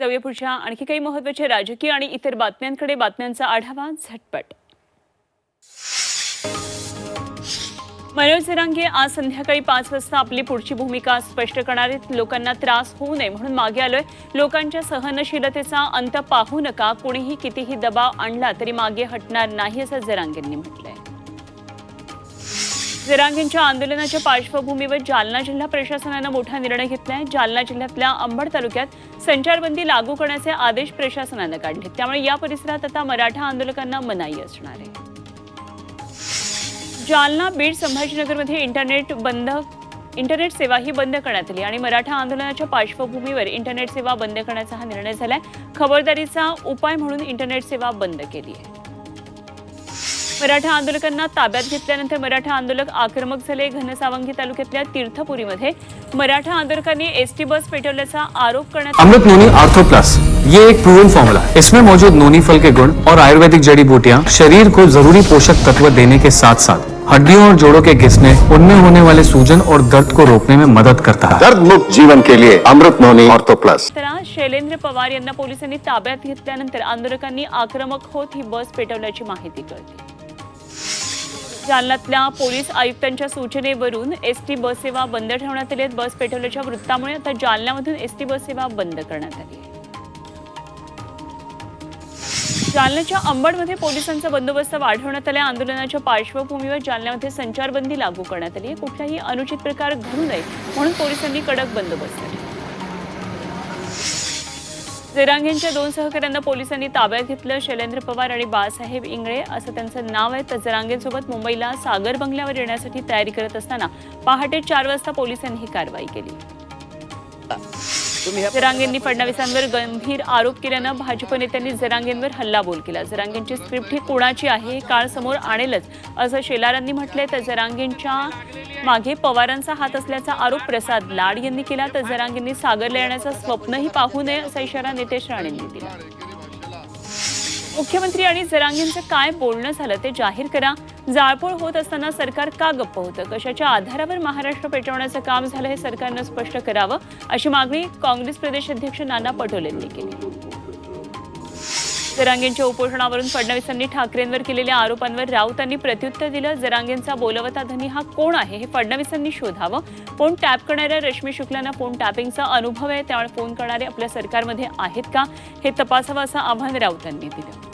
जाऊया पुढच्या आणखी काही महत्त्वाच्या राजकीय आणि इतर बातम्यांकडे. बातम्यांचा आढावा झटपट. मनोज जरांगे आज संध्याकाळी पाच वाजता आपली पुढची भूमिका स्पष्ट करणार आहेत. लोकांना त्रास होऊ नये म्हणून मागे आलोय. लोकांच्या सहनशीलतेचा अंत पाहू नका. कोणीही कितीही दबाव आणला तरी मागे हटणार नाही असं जरांगेंनी म्हटलंय. विरांगींच्या आंदोलनाच्या पार्श्वभूमीवर जालना जिल्हा प्रशासनानं मोठा निर्णय घेतला आहे जालना जिल्ह्यातल्या अंबड तालुक्यात संचारबंदी लागू करण्याचे आदेश प्रशासनानं काढले. त्यामुळे या परिसरात आता मराठा आंदोलकांना मनाई असणार आहे. जालना बीड संभाजीनगरमध्ये इंटरनेट बंद इंटरनेट सेवा ही बंद करण्यात आली आणि मराठा आंदोलनाच्या पार्श्वभूमीवर इंटरनेट सेवा बंद करण्याचा हा निर्णय झालाय. खबरदारीचा उपाय म्हणून इंटरनेट सेवा बंद केली आहे. मराठा आंदोलकांना ताब्यात घेतल्यानंतर मराठा आंदोलक आक्रमक झाले. घनसावंगी तालुक्यातल्या तीर्थपुरीमध्ये मराठा आंदोलकांनी एसटी बस पेटवल्याचा आरोप करण्यात अमृत नोनी आर्थो प्लस. ये एक प्रूवन फॉर्मूला है इसमें मौजूद नोनी फल के गुण और आयुर्वेदिक जड़ी बूटियाँ शरीर को जरूरी पोषक तत्व देने के साथ साथ हड्डियों और जोड़ों के घिसने उनमें होने वाले सूजन और दर्द को रोकने में मदद करता है। दर्द मुक्त जीवन के लिए Amrit noni ortho plus. Shailendra Pawar यांना पोलिसांनी ताब्यात घेतल्यानंतर आंदोलकांनी आक्रमक होत ही बस पेटवल्याची माहिती कळते. जालन्यातल्या पोलीस आयुक्तांच्या सूचनेवरून एस टी बस सेवा बंद ठेवण्यात आली आहेत. बस पेटवल्याच्या वृत्तामुळे आता जालन्यामधून एस टी बस सेवा बंद करण्यात आली आहे. जालन्याच्या अंबडमध्ये पोलिसांचा बंदोबस्त वाढवण्यात आला. आंदोलनाच्या पार्श्वभूमीवर जालन्यामध्ये संचारबंदी लागू करण्यात आली आहे. कुठलाही अनुचित प्रकार घडू नये म्हणून पोलिसांनी कडक बंदोबस्त केला. जरांगेंच्या दोन सहकाऱ्यांना पोलिसांनी ताब्यात घेतलं. शैलेंद्र पवार आणि बाळासाहेब इंगळे असं त्यांचं नाव आहे. तर जरांगेंसोबत मुंबईला सागर बंगल्यावर येण्यासाठी तयारी करत असताना पहाटे चार वाजता पोलिसांनी ही कारवाई केली. जरांगेंनी फडणवीसांवर गंभीर आरोप केल्यानं भाजप नेत्यांनी जरांगेंवर हल्लाबोल केला. जरांगेंची स्क्रिप्ट ही कोणाची आहे हे काळ समोर आणेलच. असं शेलारांनी म्हटलंय तर जरांगेंच्या मागे पवारांचा हात असल्याचा आरोप प्रसाद लाड यांनी केला तर जरांगेंनी सागरला येण्याचं स्वप्नही पाहू नये असा इशारा नितेश राणेंनी दिला. मुख्यमंत्री आणि जरांगेंचं काय बोलणं झालं ते जाहीर करा. जाळपोळ होत असताना सरकार का गप्प होतं? कशाच्या आधारावर महाराष्ट्र पेटवण्याचं काम झालं हे सरकारनं स्पष्ट करावं? अशी मागणी काँग्रेस प्रदेश अध्यक्ष नाना पटोलेंनी केली. जरांगेंच्या उपोषणावरून फडणवीसांनी ठाकरेंवर केलेल्या आरोपांवर राऊतांनी प्रत्युत्तर दिलं. जरांगेंचा बोलवता धनी हा कोण आहे हे फडणवीसांनी शोधावं. फोन टॅप करणाऱ्या रश्मी शुक्लांना फोन टॅपिंगचा अनुभव आहे. त्यामुळे फोन करणारे आपल्या सरकारमध्ये आहेत का? हे तपासावं असं आव्हान राऊतांनी दिलं.